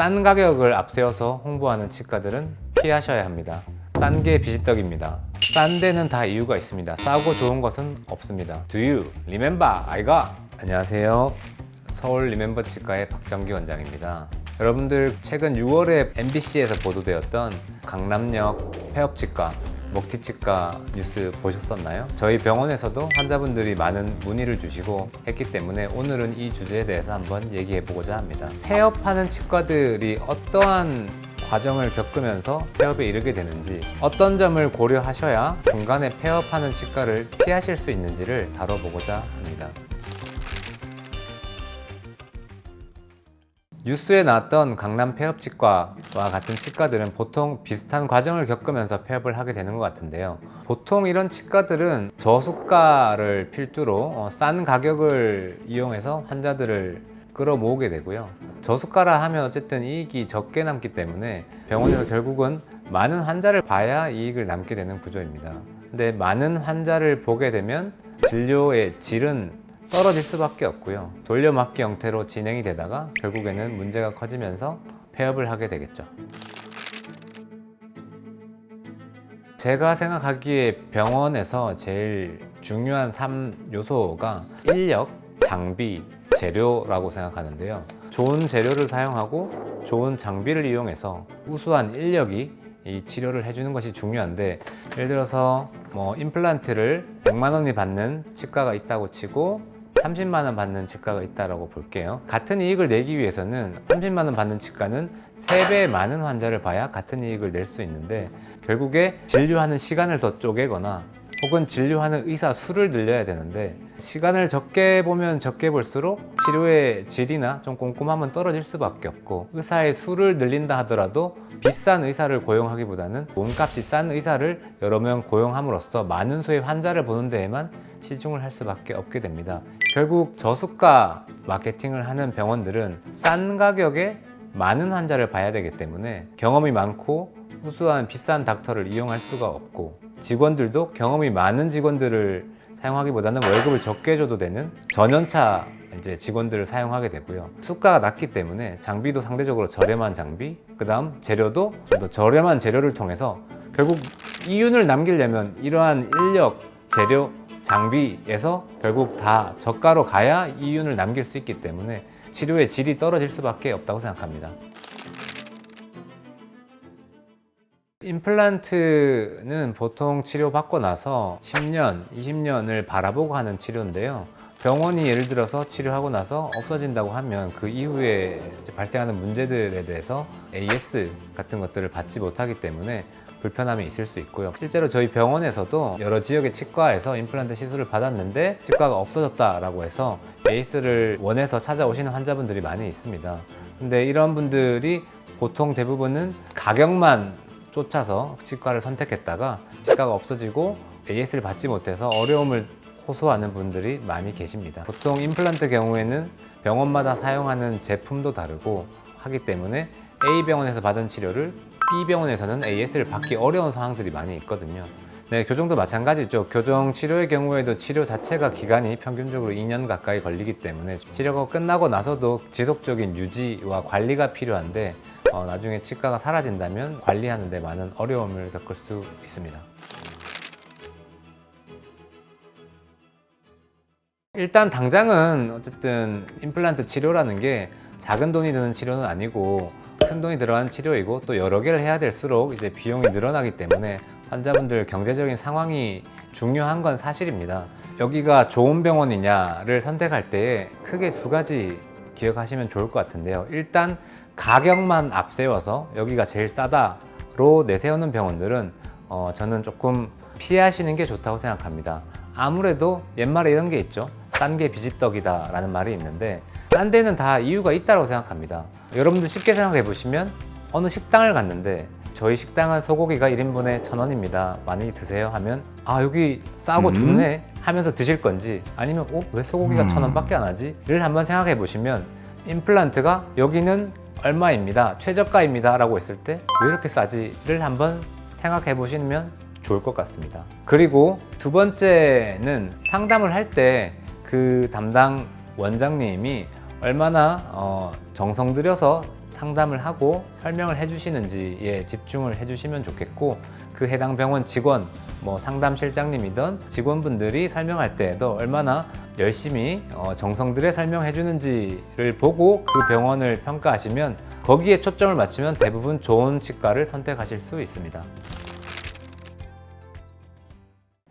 싼 가격을 앞세워서 홍보하는 치과들은 피하셔야 합니다. 싼 게 비지떡입니다. 싼 데는 다 이유가 있습니다. 싸고 좋은 것은 없습니다. Do you remember? 아이가? 안녕하세요. 서울 리멤버 치과의 박정기 원장입니다. 여러분들 최근 6월에 MBC에서 보도되었던 강남역 폐업치과, 먹튀치과 뉴스 보셨었나요? 저희 병원에서도 환자분들이 많은 문의를 주시고 했기 때문에 오늘은 이 주제에 대해서 한번 얘기해 보고자 합니다. 폐업하는 치과들이 어떠한 과정을 겪으면서 폐업에 이르게 되는지 어떤 점을 고려하셔야 중간에 폐업하는 치과를 피하실 수 있는지를 다뤄보고자 합니다. 뉴스에 나왔던 강남 폐업 치과와 같은 치과들은 보통 비슷한 과정을 겪으면서 폐업을 하게 되는 것 같은데요. 보통 이런 치과들은 저수가를 필두로 어, 싼 가격을 이용해서 환자들을 끌어모으게 되고요. 저수가라 하면 어쨌든 이익이 적게 남기 때문에 병원에서 결국은 많은 환자를 봐야 이익을 남게 되는 구조입니다. 근데 많은 환자를 보게 되면 진료의 질은 떨어질 수밖에 없고요. 돌려막기 형태로 진행이 되다가 결국에는 문제가 커지면서 폐업을 하게 되겠죠. 제가 생각하기에 병원에서 제일 중요한 3요소가 인력, 장비, 재료라고 생각하는데요. 좋은 재료를 사용하고 좋은 장비를 이용해서 우수한 인력이 이 치료를 해주는 것이 중요한데 예를 들어서 뭐 임플란트를 100만 원이 받는 치과가 있다고 치고 30만 원 받는 치과가 있다라고 볼게요. 같은 이익을 내기 위해서는 30만 원 받는 치과는 3배 많은 환자를 봐야 같은 이익을 낼 수 있는데 결국에 진료하는 시간을 더 쪼개거나 혹은 진료하는 의사 수를 늘려야 되는데 시간을 적게 보면 적게 볼수록 치료의 질이나 좀 꼼꼼함은 떨어질 수밖에 없고 의사의 수를 늘린다 하더라도 비싼 의사를 고용하기보다는 몸값이 싼 의사를 여러 명 고용함으로써 많은 수의 환자를 보는 데에만 치중을 할 수밖에 없게 됩니다. 결국 저수가 마케팅을 하는 병원들은 싼 가격에 많은 환자를 봐야 되기 때문에 경험이 많고 우수한 비싼 닥터를 이용할 수가 없고 직원들도 경험이 많은 직원들을 사용하기보다는 월급을 적게 줘도 되는 전연차 이제 직원들을 사용하게 되고요. 수가가 낮기 때문에 장비도 상대적으로 저렴한 장비, 그 다음 재료도 좀 더 저렴한 재료를 통해서 결국 이윤을 남기려면 이러한 인력, 재료, 장비에서 결국 다 저가로 가야 이윤을 남길 수 있기 때문에 치료의 질이 떨어질 수밖에 없다고 생각합니다. 임플란트는 보통 치료받고 나서 10년, 20년을 바라보고 하는 치료인데요. 병원이 예를 들어서 치료하고 나서 없어진다고 하면 그 이후에 발생하는 문제들에 대해서 AS 같은 것들을 받지 못하기 때문에 불편함이 있을 수 있고요. 실제로 저희 병원에서도 여러 지역의 치과에서 임플란트 시술을 받았는데 치과가 없어졌다라고 해서 AS를 원해서 찾아오시는 환자분들이 많이 있습니다. 근데 이런 분들이 보통 대부분은 가격만 쫓아서 치과를 선택했다가 치과가 없어지고 AS를 받지 못해서 어려움을 호소하는 분들이 많이 계십니다. 보통 임플란트 경우에는 병원마다 사용하는 제품도 다르고 하기 때문에 A 병원에서 받은 치료를 B 병원에서는 AS를 받기 어려운 상황들이 많이 있거든요. 네, 교정도 마찬가지죠. 교정 치료의 경우에도 치료 자체가 기간이 평균적으로 2년 가까이 걸리기 때문에 치료가 끝나고 나서도 지속적인 유지와 관리가 필요한데 어, 나중에 치과가 사라진다면 관리하는 데 많은 어려움을 겪을 수 있습니다. 일단 당장은 어쨌든 임플란트 치료라는 게 작은 돈이 드는 치료는 아니고 큰 돈이 들어간 치료이고 또 여러 개를 해야 될수록 이제 비용이 늘어나기 때문에 환자분들 경제적인 상황이 중요한 건 사실입니다. 여기가 좋은 병원이냐를 선택할 때 크게 두 가지 기억하시면 좋을 것 같은데요. 일단 가격만 앞세워서 여기가 제일 싸다로 내세우는 병원들은 어, 저는 조금 피하시는 게 좋다고 생각합니다. 아무래도 옛말에 이런 게 있죠. 싼 게 비지떡이다 라는 말이 있는데 싼 데는 다 이유가 있다고 생각합니다. 여러분들 쉽게 생각해 보시면 어느 식당을 갔는데 저희 식당은 소고기가 1인분에 1,000원입니다. 많이 드세요 하면 아 여기 싸고 음. 좋네 하면서 드실 건지 아니면 어, 왜 소고기가 음. 1,000원밖에 안 하지? 를 한번 생각해 보시면 임플란트가 여기는 얼마입니다. 최저가입니다. 라고 했을 때 왜 이렇게 싸지?를 한번 생각해 보시면 좋을 것 같습니다. 그리고 두 번째는 상담을 할 때 그 담당 원장님이 얼마나 어, 정성 들여서 상담을 하고 설명을 해주시는지에 집중을 해주시면 좋겠고 그 해당 병원 직원, 뭐 상담실장님이든 직원분들이 설명할 때에도 얼마나 열심히 어, 정성 들여 설명해 주는지를 보고 그 병원을 평가하시면 거기에 초점을 맞추면 대부분 좋은 치과를 선택하실 수 있습니다.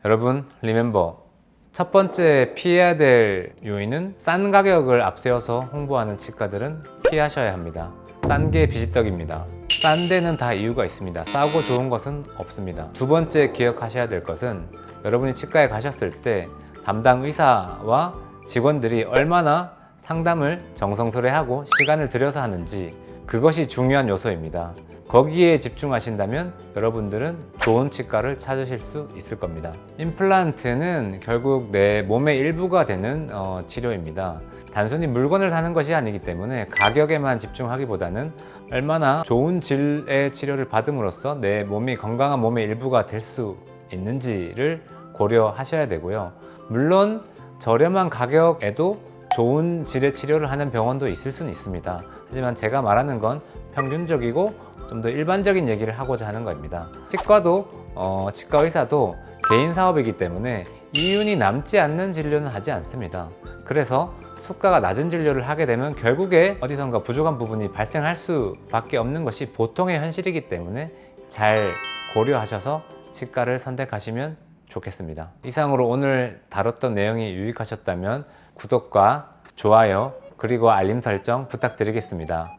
여러분 리멤버 첫 번째 피해야 될 요인은 싼 가격을 앞세워서 홍보하는 치과들은 피하셔야 합니다. 싼 게 비지떡입니다. 싼 데는 다 이유가 있습니다. 싸고 좋은 것은 없습니다. 두 번째 기억하셔야 될 것은 여러분이 치과에 가셨을 때 담당 의사와 직원들이 얼마나 상담을 정성스레 하고 시간을 들여서 하는지 그것이 중요한 요소입니다. 거기에 집중하신다면 여러분들은 좋은 치과를 찾으실 수 있을 겁니다. 임플란트는 결국 내 몸의 일부가 되는 어, 치료입니다. 단순히 물건을 사는 것이 아니기 때문에 가격에만 집중하기보다는 얼마나 좋은 질의 치료를 받음으로써 내 몸이 건강한 몸의 일부가 될 수 있는지를 고려하셔야 되고요. 물론 저렴한 가격에도 좋은 질의 치료를 하는 병원도 있을 수는 있습니다. 하지만 제가 말하는 건 평균적이고 좀 더 일반적인 얘기를 하고자 하는 겁니다. 치과도 어, 치과 의사도 개인 사업이기 때문에 이윤이 남지 않는 진료는 하지 않습니다. 그래서 수가가 낮은 진료를 하게 되면 결국에 어디선가 부족한 부분이 발생할 수밖에 없는 것이 보통의 현실이기 때문에 잘 고려하셔서 치과를 선택하시면 좋겠습니다. 이상으로 오늘 다뤘던 내용이 유익하셨다면 구독과 좋아요 그리고 알림 설정 부탁드리겠습니다.